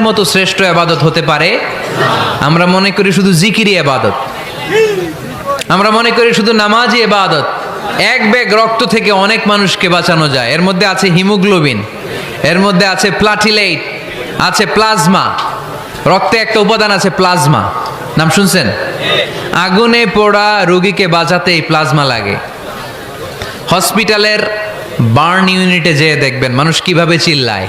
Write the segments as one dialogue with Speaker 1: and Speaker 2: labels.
Speaker 1: মতো শ্রেষ্ঠ আবাদত হতে পারে? আমরা মনে করি শুধু জিকিরি আবাদত। আমরা মনে করি শুধু নামাজই এবাদত এক ব্যাগ রক্ত থেকে অনেক মানুষকে বাঁচানো যায়। এর মধ্যে আছে হিমোগ্লোবিন, এর মধ্যে আছে প্লাটিলেট আছে প্লাজমা। রক্তে একটা উপাদান আছে প্লাজমা। নাম শুনছেন? আগুনে পোড়া রোগীকে বাঁচাতে এই প্লাজমা লাগে। হসপিটালের বার্ন ইউনিটে যেয়ে দেখবেন মানুষ কীভাবে চিল্লায়।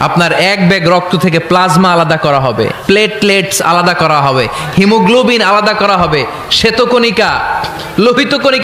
Speaker 1: আপনার এক ব্যাগ রক্ত থেকে প্লাজমা আলাদা করা হবে, প্লেটলেটস আলাদা করা হবে, হিমোগ্লোবিন আলাদা করা হবে, শ্বেতকণিকা লোহিত কণিকা